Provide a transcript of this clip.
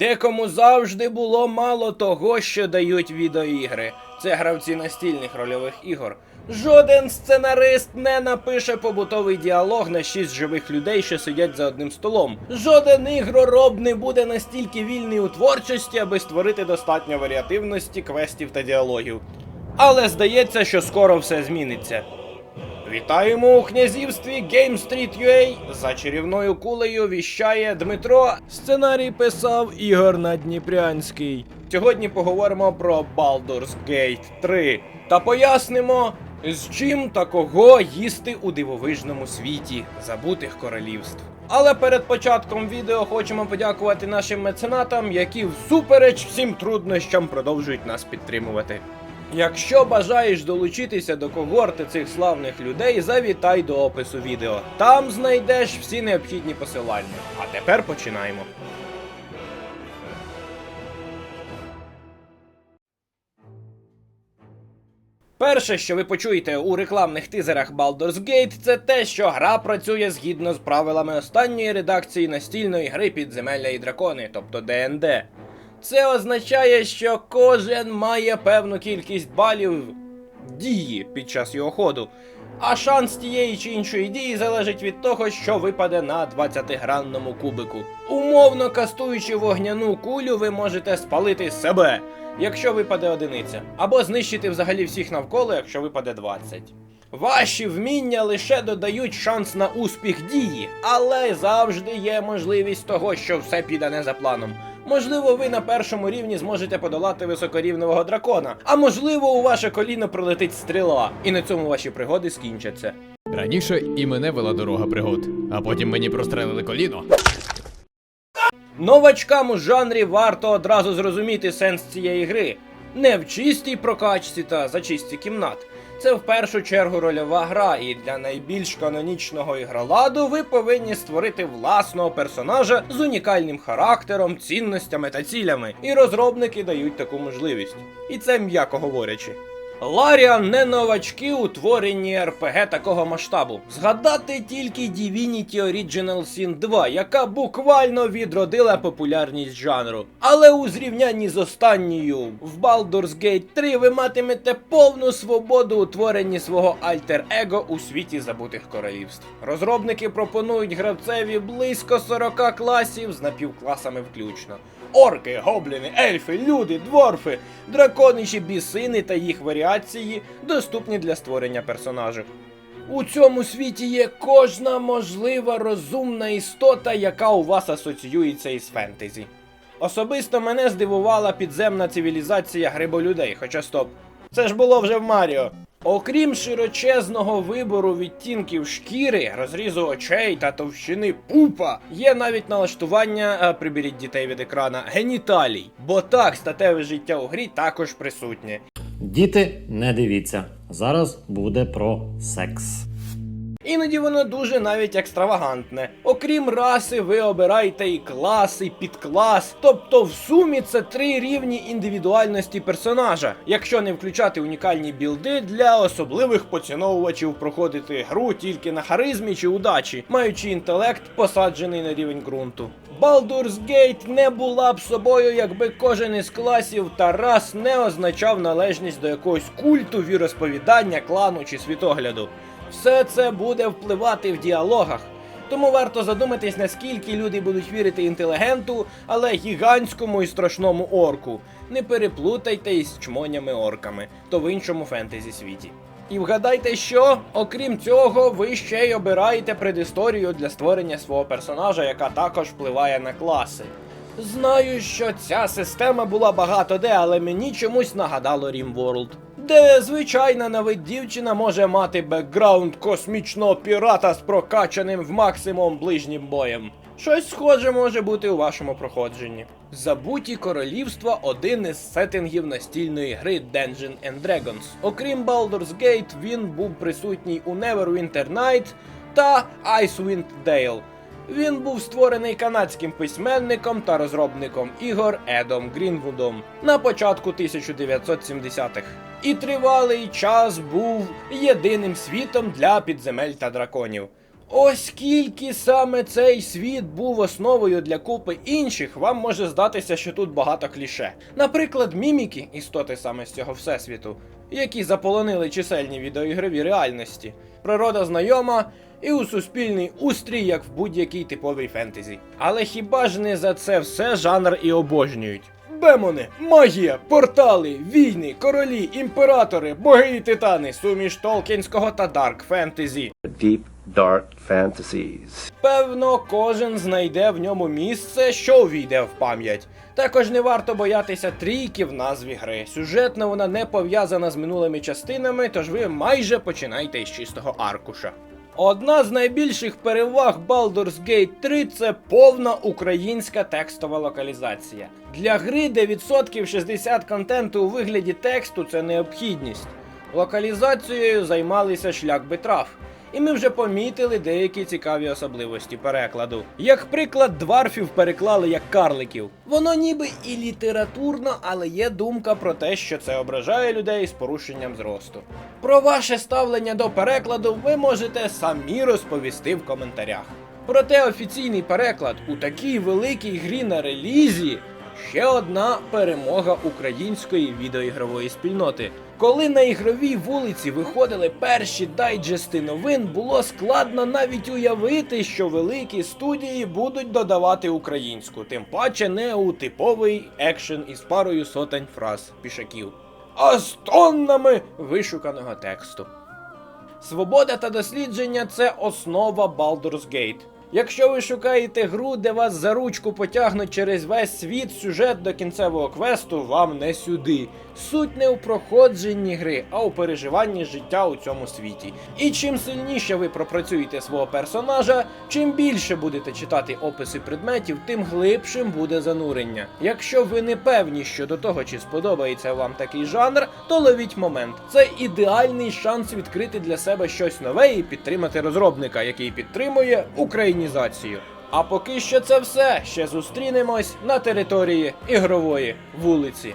Декому завжди було мало того, що дають відеоігри. Це гравці настільних рольових ігор. Жоден сценарист не напише побутовий діалог на шість живих людей, що сидять за одним столом. Жоден ігророб не буде настільки вільний у творчості, аби створити достатньо варіативності, квестів та діалогів. Але здається, що скоро все зміниться. Вітаємо у князівстві Game Street UA. За чарівною кулею віщає Дмитро. Сценарій писав Ігор Надніпрянський. Сьогодні поговоримо про Baldur's Gate 3 та пояснимо, з чим та кого їсти у дивовижному світі забутих королівств. Але перед початком відео хочемо подякувати нашим меценатам, які всупереч всім труднощам продовжують нас підтримувати. Якщо бажаєш долучитися до когорти цих славних людей, завітай до опису відео. Там знайдеш всі необхідні посилання. А тепер починаємо. Перше, що ви почуєте у рекламних тизерах Baldur's Gate, це те, що гра працює згідно з правилами останньої редакції настільної гри Підземелля і дракони, тобто ДНД. Це означає, що кожен має певну кількість балів дії під час його ходу. А шанс тієї чи іншої дії залежить від того, що випаде на 20-гранному кубику. Умовно кастуючи вогняну кулю, ви можете спалити себе, якщо випаде одиниця, або знищити взагалі всіх навколо, якщо випаде 20. Ваші вміння лише додають шанс на успіх дії, але завжди є можливість того, що все піде не за планом. Можливо, ви на першому рівні зможете подолати високорівневого дракона, а можливо, у ваше коліно пролетить стріла, і на цьому ваші пригоди скінчаться. Раніше і мене вела дорога пригод, а потім мені прострелили коліно. Новачкам у жанрі варто одразу зрозуміти сенс цієї гри. Не в чистій прокачці та зачисті кімнат. Це в першу чергу рольова гра, і для найбільш канонічного ігроладу ви повинні створити власного персонажа з унікальним характером, цінностями та цілями. І розробники дають таку можливість. І це м'яко говорячи. Ларіан не новачки у творенні РПГ такого масштабу. Згадати тільки Divinity Original Sin 2, яка буквально відродила популярність жанру. Але у зрівнянні з останньою в Baldur's Gate 3 ви матимете повну свободу у творенні свого альтер-его у світі забутих королівств. Розробники пропонують гравцеві близько 40 класів з напівкласами включно. Орки, гобліни, ельфи, люди, дворфи, драконичі бісини та їх варіації доступні для створення персонажів. У цьому світі є кожна можлива розумна істота, яка у вас асоціюється із фентезі. Особисто мене здивувала підземна цивілізація гриболюдей, хоча стоп. Це ж було вже в Маріо. Окрім широчезного вибору відтінків шкіри, розрізу очей та товщини пупа, є навіть налаштування, приберіть дітей від екрана, геніталій. Бо так, статеве життя у грі також присутнє. Діти, не дивіться. Зараз буде про секс. Іноді воно дуже навіть екстравагантне. Окрім раси, ви обираєте і клас, і підклас. Тобто в сумі це три рівні індивідуальності персонажа, якщо не включати унікальні білди для особливих поціновувачів проходити гру тільки на харизмі чи удачі, маючи інтелект посаджений на рівень ґрунту. Baldur's Gate не була б собою, якби кожен із класів та рас не означав належність до якогось культу, віросповідання, клану чи світогляду. Все це буде впливати в діалогах. Тому варто задуматись, наскільки люди будуть вірити інтелігенту, але гігантському і страшному орку. Не переплутайте із чмонями орками, то в іншому фентезі світі. І вгадайте, що, окрім цього, ви ще й обираєте предісторію для створення свого персонажа, яка також впливає на класи. Знаю, що ця система була багато де, але мені чомусь нагадало RimWorld. Де звичайна на вид дівчина може мати бекграунд космічного пірата з прокачаним в максимум ближнім боєм. Щось схоже може бути у вашому проходженні. Забуті королівства один із сеттингів настільної гри Dungeon and Dragons. Окрім Baldur's Gate, він був присутній у Neverwinter Night та Icewind Dale. Він був створений канадським письменником та розробником ігор Едом Грінвудом на початку 1970-х. І тривалий час був єдиним світом для підземель та драконів. Оскільки саме цей світ був основою для купи інших, вам може здатися, що тут багато кліше. Наприклад, міміки, істоти саме з цього всесвіту, які заполонили чисельні відеоігрові реальності. Природа знайома і у суспільний устрій, як в будь-якій типовій фентезі. Але хіба ж не за це все жанр і обожнюють? Демони, магія, портали, війни, королі, імператори, боги і титани, суміш толкінського та дарк фентезі. deep, dark fantasies. Певно, кожен знайде в ньому місце, що увійде в пам'ять. Також не варто боятися трійки в назві гри. Сюжетно вона не пов'язана з минулими частинами, тож ви майже починаєте із чистого аркуша. Одна з найбільших переваг Baldur's Gate 3 це повна українська текстова локалізація. Для гри, де відсотків 60 контенту у вигляді тексту це необхідність. Локалізацією займалися шлях битрав. І ми вже помітили деякі цікаві особливості перекладу. Як приклад, дварфів переклали як карликів. Воно ніби і літературно, але є думка про те, що це ображає людей з порушенням зросту. Про ваше ставлення до перекладу ви можете самі розповісти в коментарях. Проте офіційний переклад у такій великій грі на релізі ще одна перемога української відеоігрової спільноти. Коли на ігровій вулиці виходили перші дайджести новин, було складно навіть уявити, що великі студії будуть додавати українську, тим паче не у типовий екшен із парою сотень фраз пішаків, а з тоннами вишуканого тексту. Свобода та дослідження це основа Baldur's Gate. Якщо ви шукаєте гру, де вас за ручку потягнуть через весь світ, сюжет до кінцевого квесту вам не сюди. Суть не у проходженні гри, а у переживанні життя у цьому світі. І чим сильніше ви пропрацюєте свого персонажа, чим більше будете читати описи предметів, тим глибшим буде занурення. Якщо ви не певні щодо того, чи сподобається вам такий жанр, то ловіть момент. Це ідеальний шанс відкрити для себе щось нове і підтримати розробника, який підтримує українізацію. А поки що це все. Ще зустрінемось на території ігрової вулиці.